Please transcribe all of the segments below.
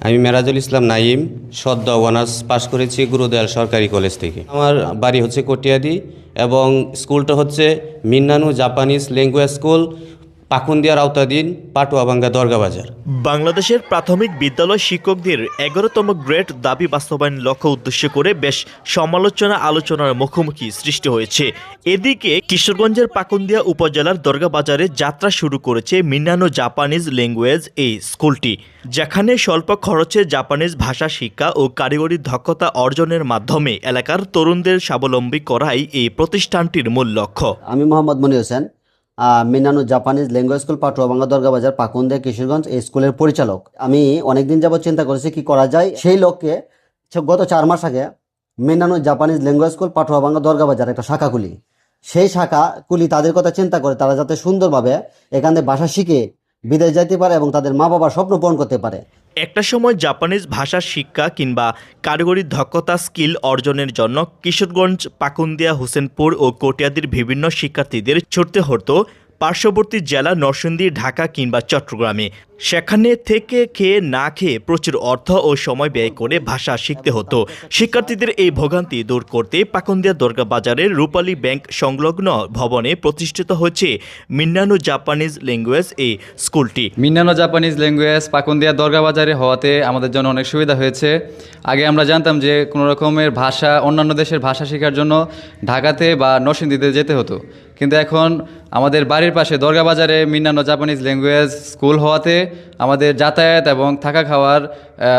আমি মেরাজুল ইসলাম নাইম সদ্য অনার্স পাশ করেছি গুরুদয়াল সরকারি কলেজ থেকে। আমার বাড়ি হচ্ছে কটিয়াদি এবং স্কুলটা হচ্ছে মিন্নানু জাপানিজ ল্যাঙ্গুয়েজ স্কুল। পাকুন্দিয়ার আওতাধীন পাটুয়াবাঙ্গা দরগা বাজার। বাংলাদেশের প্রাথমিক বিদ্যালয় শিক্ষকদের এগারোতম গ্রেড দাবি বাস্তবায়ন লক্ষ্য উদ্দেশ্য করে বেশ সমালোচনা আলোচনার মুখোমুখি সৃষ্টি হয়েছে। এদিকে কিশোরগঞ্জের পাকুন্দিয়া উপজেলার দরগা বাজারে যাত্রা শুরু করেছে মিনানো জাপানিজ ল্যাঙ্গুয়েজ এই স্কুলটি যেখানে স্বল্প খরচে জাপানিজ ভাষা শিক্ষা ও কারিগরি দক্ষতা অর্জনের মাধ্যমে এলাকার তরুণদের স্বাবলম্বী করাই এই প্রতিষ্ঠানটির মূল লক্ষ্য। আমি Mohammad Moni Hossain Minnano Japanese language school Patua Bangla Darga Bazar, Pakunde, Kishoreganj এই স্কুলের পরিচালক। আমি অনেকদিন যাবত চিন্তা করেছি কি করা যায়। সেই লক্ষ্যে গত চার মাস আগে Minnano Japanese language school Patua Bangla Darga Bazar একটা শাখা খুলি। সেই শাখা কুলি তাদের কথা চিন্তা করে তারা যাতে সুন্দরভাবে এখান থেকে ভাষা শিখে বিদেশ যাইতে পারে এবং তাদের মা বাবার স্বপ্ন পূরণ করতে পারে। একটা সময় জাপানিজ ভাষা শিক্ষা কিংবা কারিগরি দক্ষতা স্কিল অর্জনের জন্য কিশোরগঞ্জ, পাকুন্দিয়া, হোসেনপুর ও কটিয়াদির বিভিন্ন শিক্ষার্থীদের ছুটতে হতো পার্শ্ববর্তী জেলা নরসিংদী, ঢাকা কিংবা চট্টগ্রামে। সেখানে থেকে খেয়ে না খেয়ে প্রচুর অর্থ ও সময় ব্যয় করে ভাষা শিখতে হতো। শিক্ষার্থীদের এই ভোগান্তি দূর করতে পাকুন্দিয়া দরগা বাজারের রূপালী ব্যাংক সংলগ্ন ভবনে প্রতিষ্ঠিত হচ্ছে মিন্নানু জাপানিজ ল্যাঙ্গুয়েজ এই স্কুলটি। Minnano Japanese language Pakundia Dargah বাজারে হওয়াতে আমাদের জন্য অনেক সুবিধা হয়েছে। আগে আমরা জানতাম যে কোনো রকমের ভাষা, অন্যান্য দেশের ভাষা শেখার জন্য ঢাকাতে বা নরসিংদীতে যেতে হতো। কিন্তু এখন আমাদের বাড়ির পাশে দরগা বাজারে মিন্নানো জাপানিজ ল্যাঙ্গুয়েজ স্কুল হওয়াতে আমাদের যাতায়াত এবং থাকা খাওয়ার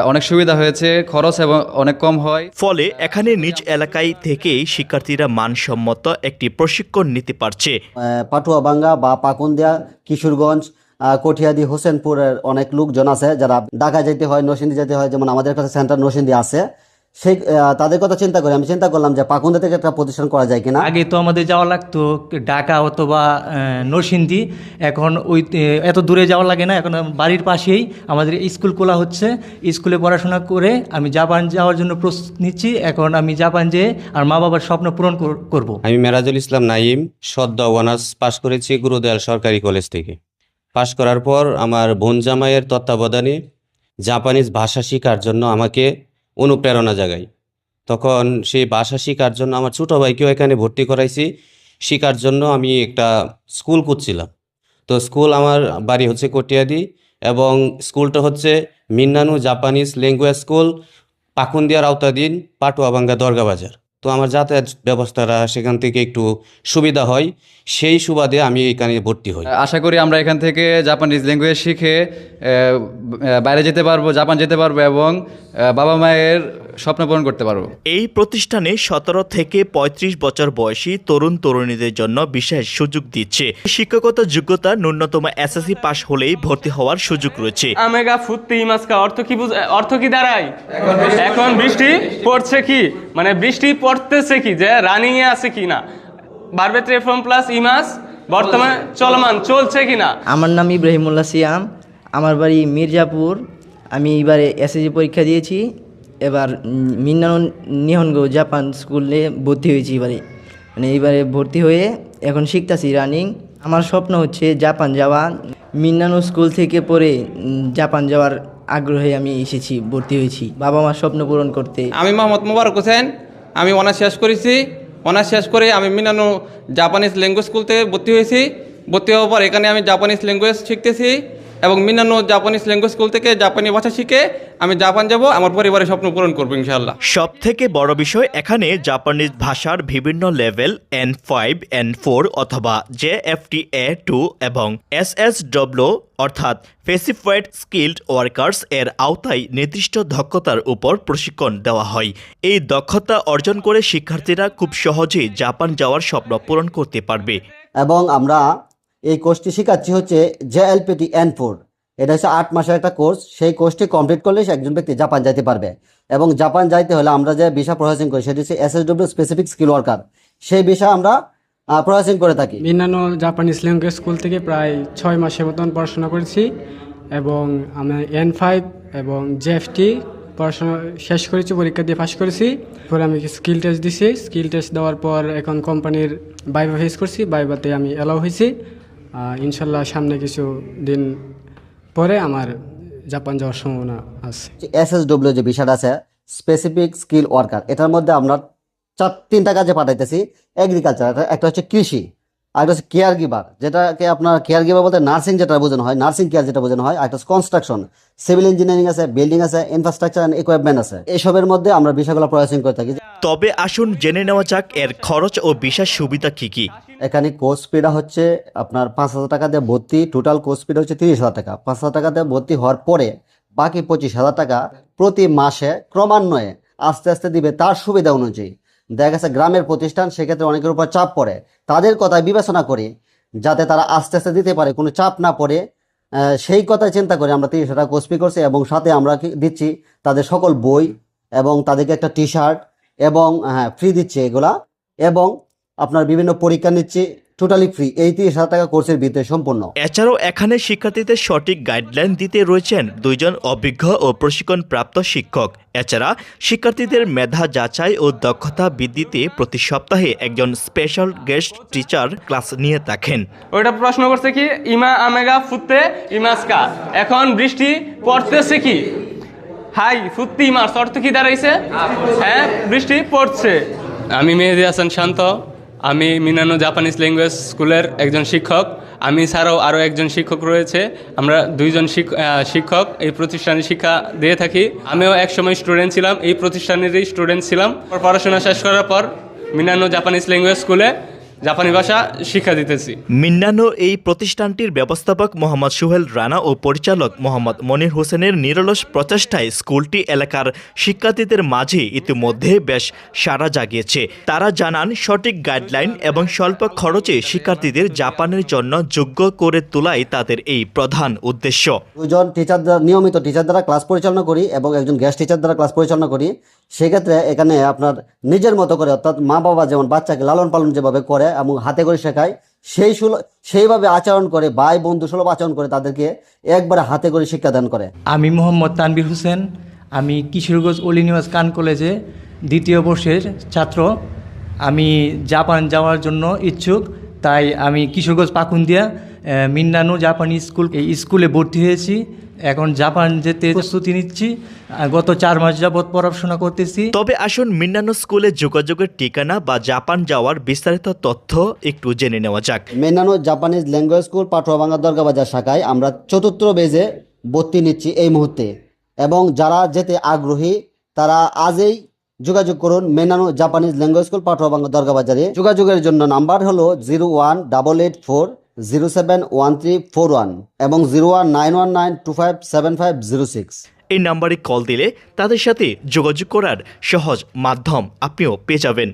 অনেক সুবিধা হয়েছে খরচ এবং অনেক কম হয়। ফলে এখানে নিজ এলাকায় থেকেই শিক্ষার্থীরা মানসম্মত একটি প্রশিক্ষণ নিতে পারছে। আহ, পাটুয়াবাঙ্গা বা পাকুন্দিয়া কিশোরগঞ্জ আহ, কঠিয়াদি হোসেনপুরের অনেক লোকজন আছে যারা ঢাকা যেতে হয় নরসিংদী যেতে হয় যেমন আমাদের কাছে সেন্টার নরসিংদী আছে। সেই তাদের কথা চিন্তা করে আমি চিন্তা করলাম যে পাকুন্দা থেকে একটা প্রতিষ্ঠান করা যায় কিনা। আগে তো আমাদের যাওয়া লাগতো ঢাকা অথবা নরসিংদী। এখন ওই এত দূরে যাওয়া লাগে না এখন বাড়ির পাশেই আমাদের স্কুল খোলা হচ্ছে। স্কুলে পড়াশোনা করে আমি জাপান যাওয়ার জন্য প্রস্তুত নিচ্ছি। এখন আমি জাপান যেয়ে আর মা বাবার স্বপ্ন পূরণ কর- করব। আমি মেরাজুল ইসলাম নাইম সদ্য অনার্স পাশ করেছি গুরুদয়াল সরকারি কলেজ থেকে। পাশ করার পর আমার বোন জামাইয়ের তত্ত্বাবধানে জাপানিজ ভাষা শেখার জন্য আমাকে অনুপ্রেরণা জাগাই। তখন সেই বাসা শেখার জন্য, আমার ছোটো ভাইকেও এখানে ভর্তি করাইছি। শেখার জন্য আমি একটা স্কুল করছিলাম তো স্কুল আমার বাড়ি হচ্ছে কটিয়াদি এবং স্কুলটা হচ্ছে মিন্নানু জাপানিজ ল্যাঙ্গুয়েজ স্কুল, পাকুন্দিয়ার আওতাধীন পাটুয়াবাঙ্গা দরগা বাজার তো আমার যাতায়াত ব্যবস্থাটা সেখান থেকে একটু সুবিধা হয়। সেই সুবাদে আমি এখানে ভর্তি হই। আশা করি আমরা এখান থেকে জাপানিজ ল্যাঙ্গুয়েজ শিখে বাইরে যেতে পারব জাপান যেতে পারব এবং বাবা মায়ের স্বপ্ন পূরণ করতে পারব। এই প্রতিষ্ঠানে সতেরো থেকে ৩৫ বছর বয়সী তরুণ তরুণীদের জন্য বিশেষ সুযোগ দিচ্ছে। শিক্ষকতা যোগ্যতা ন্যূনতম এসএসসি পাশ হলেই ভর্তি হওয়ার সুযোগ রয়েছে। আমেগা ফুত্তি মাস্কা অর্থ কি বুঝ অর্থ কি দাঁড়ায়? এখন বৃষ্টি পড়ছে কি? মানে বৃষ্টি পড়তেছে কি যে রানিং এ আছে কি না? বারবেট রেফর্ম প্লাস ইমাস বর্তমানে চলমান চলছে কি না? আমার নাম ইব্রাহিমুল্লাহ সিয়াম আমার বাড়ি মির্জাপুর আমি এবারে এসএসসি পরীক্ষা দিয়েছি। এবার উম, মিন্নানো নিহনগো জাপান স্কুলে ভর্তি হয়েছি এবারে। মানে এবারে ভর্তি হয়ে এখন শিখতাছি রানিং আমার স্বপ্ন হচ্ছে জাপান যাওয়া। মিন্নানো স্কুল থেকে পড়ে জাপান যাওয়ার আগ্রহে আমি এসেছি ভর্তি হয়েছি। বাবা মার স্বপ্ন পূরণ করতে। আমি মোহাম্মদ মোবারক হোসেন। আমি অনার্স শেষ করেছি। অনার্স শেষ করে আমি মিনানো জাপানিজ ল্যাঙ্গুয়েজ স্কুল থেকে ভর্তি হয়েছি। ভর্তি হওয়ার পর এখানে আমি জাপানিজ ল্যাঙ্গুয়েজ শিখতেছি। এবং মিনানো জাপানিজ ল্যাঙ্গুয়েজ স্কুল থেকে জাপানি ভাষা শিখে আমি জাপান যাব আমার পরিবারের স্বপ্ন পূরণ করব ইনশাল্লাহ সব থেকে বড় বিষয় এখানে জাপানিজ ভাষার বিভিন্ন level N five N four অথবা J F T A two এবং এস এস ডব্লিউ অর্থাৎ স্পেসিফাইড স্কিল্ড ওয়ার্কার্স এর আওতায় নির্দিষ্ট দক্ষতার উপর প্রশিক্ষণ দেওয়া হয়। এই দক্ষতা অর্জন করে শিক্ষার্থীরা খুব সহজেই জাপান যাওয়ার স্বপ্ন পূরণ করতে পারবে। এবং আমরা এই কোর্সটি শেখাচ্ছি হচ্ছে জে এলপিটি এন ফোর। এটা হচ্ছে আট মাসের একটা কোর্স। সেই কোর্সটি কমপ্লিট করলে সে একজন ব্যক্তি জাপান যাইতে পারবে। এবং জাপান যাইতে হলে আমরা যে ভিসা প্রসেসিং করি, সেটি হচ্ছে এসএসডব্লিউ স্পেসিফিক স্কিল ওয়ার্কার সেই ভিসা আমরা প্রসেসিং করে থাকি। মিনানো জাপানিজ ল্যাঙ্গুয়েজ স্কুল থেকে প্রায় ছয় মাসের মতন পড়াশোনা করেছি। এবং আমি এন ফাইভ এবং জেএফটি পড়াশোনা শেষ করেছি, পরীক্ষা দিয়ে পাস করেছি। পরে আমি স্কিল টেস্ট দিছি। স্কিল টেস্ট দেওয়ার পর এখন কোম্পানির বাইবা ফেস করছি। বাইবাতে আমি অ্যালাউ হয়েছি। ইনশাল্লাহ সামনে কিছু দিন পরে আমার জাপান যাওয়ার সম্ভাবনা আছে। ডব্লিউ যে বিষয়টা আছে স্পেসিফিক স্কিল ওয়ার্কার এটার মধ্যে আমরা চার তিনটা কাজে পাঠাইতেছি এগ্রিকালচার একটা হচ্ছে কৃষি। আর একটা হচ্ছে কেয়ার গিভার যেটাকে আপনার কেয়ার গিভার বলতে নার্সিং যেটা বোঝানো হয় নার্সিং কেয়ার যেটা বোঝানো হয় আর একটা কনস্ট্রাকশন সিভিল ইঞ্জিনিয়ারিং আছে বিল্ডিং আছে ইনফ্রাস্ট্রাকচার অ্যান্ড ইকুইপমেন্ট আছে। এসবের মধ্যে আমরা বিষয়গুলো প্রসেসিং করে থাকি। তবে আসুন জেনে নেওয়া যাক এর খরচ ও বিশেষ সুবিধা কি কি। এখানে কোর্স ফিটা হচ্ছে আপনার পাঁচ হাজার টাকা দিয়ে ভর্তি টোটাল কোর্স ফিটা হচ্ছে তিরিশ হাজার টাকা। পাঁচ হাজার টাকা দিয়ে ভর্তি হওয়ার পরে বাকি পঁচিশ হাজার টাকা প্রতি মাসে ক্রমান্বয়ে আস্তে আস্তে দিবে তার সুবিধা অনুযায়ী। দেখা গেছে গ্রামের প্রতিষ্ঠান, সেক্ষেত্রে অনেকের উপর চাপ পড়ে। তাদের কথা বিবেচনা করি, যাতে তারা আস্তে আস্তে দিতে পারে, কোনো চাপ না পড়ে। সেই কথা চিন্তা করে, আমরা তিরিশ টাকা কসপি করছি এবং সাথে আমরা দিচ্ছি তাদের সকল বই এবং তাদেরকে একটা টি শার্ট এবং হ্যাঁ ফ্রি দিচ্ছি এগুলা এবং আপনার বিভিন্ন পরীক্ষা নিচ্ছে। টোটালি ফ্রি এই তিরিশ হাজার টাকা কোর্সের ভিতরে সম্পূর্ণ। এছাড়াও এখানে শিক্ষার্থীদের সঠিক গাইডলাইন দিতে রয়েছেন দুইজন অভিজ্ঞ ও প্রশিক্ষণপ্রাপ্ত শিক্ষক। এছাড়া শিক্ষার্থীদের মেধা যাচাই ও দক্ষতা বৃদ্ধিতে প্রতি সপ্তাহে একজন স্পেশাল গেস্ট টিচার ক্লাস নিয়ে থাকেন। ওইটা প্রশ্ন করছে কি ইমা আমেগা ফুতে ইমাসকা। এখন বৃষ্টি পড়তেছে কি? হাই ফুত্তি ইমাস অর্থ কি দাঁড়াইছে? হ্যাঁ বৃষ্টি পড়ছে। আমি মেহেদি হাসান শান্ত। আমি মিনানো জাপানিজ ল্যাঙ্গুয়েজ স্কুলের একজন শিক্ষক। আমি ছাড়াও আরও একজন শিক্ষক রয়েছে। আমরা দুইজন শিক- শিক্ষক এই প্রতিষ্ঠানে শিক্ষা দিয়ে থাকি। আমিও একসময় স্টুডেন্ট ছিলাম, এই প্রতিষ্ঠানেরই স্টুডেন্ট ছিলাম। পড়াশোনা শেষ করার পর মিনানো জাপানিজ ল্যাঙ্গুয়েজ স্কুলে জাপানি ভাষা শিক্ষা দিতেছি। মিন্নানো এই প্রতিষ্ঠানটির ব্যবস্থাপক মোহাম্মদ সুহেল রানা ও পরিচালক মোহাম্মদ মনির হোসেনের নিরলস প্রচেষ্টায় স্কুলটি এলাকার শিক্ষার্থীদের মাঝে ইতিমধ্যে বেশ সাড়া জাগিয়েছে। তারা জানান সঠিক গাইডলাইন এবং স্বল্প খরচে শিক্ষার্থীদের জাপানের জন্য যোগ্য করে তোলাই তাদের এই প্রধান উদ্দেশ্য। দুজন টিচার দ্বারা নিয়মিত টিচার দ্বারা ক্লাস পরিচালনা করি এবং একজন গেস্ট টিচার দ্বারা ক্লাস পরিচালনা করি। সেক্ষেত্রে এখানে আপনার নিজের মতো করে অর্থাৎ মা বাবা যেমন বাচ্চাকে লালন পালন যেভাবে করে এবং হাতে করে শেখায়। সেই সুল- সেইভাবে আচরণ করে, ভাই বন্ধু সুলভ আচরণ করে তাদেরকে একবারে হাতে করে শিক্ষাদান করে। আমি মোহাম্মদ তানবির হোসেন। আমি কিশোরগঞ্জ অলিনিবাস কান কলেজে দ্বিতীয় বর্ষের ছাত্র। আমি জাপান যাওয়ার জন্য ইচ্ছুক, তাই আমি কিশোরগঞ্জ পাকুন্দিয়া মিন্নানো জাপানি স্কুল, এই স্কুলে ভর্তি হয়েছি। এখন জাপান যেতে প্রস্তুতি নিচ্ছি। গত চার মাস যাবৎ পড়াশোনা করতেছি। তবে আসুন মিন্নানো স্কুলে যোগাযোগের ঠিকানা বা জাপান যাওয়ার বিস্তারিত তথ্য একটু জেনে নেওয়া যাক। Minnano Japanese language school Patua Patuabanga Dargabazar শাখায় আমরা চতুর্থ বেজে ভর্তি নিচ্ছি এই মুহূর্তে। এবং যারা যেতে আগ্রহী তারা আজই যোগাযোগ করুন Minnano Japanese language school Patua Patuabanga দরগাবাজারে। যোগাযোগের জন্য নাম্বার হলো zero one double eight four zero seven one three four one এবং zero one nine one nine two five seven five zero six এই নাম্বারে কল দিলে তাদের সাথে যোগাযোগ করার সহজ মাধ্যম আপনিও পেয়ে যাবেন।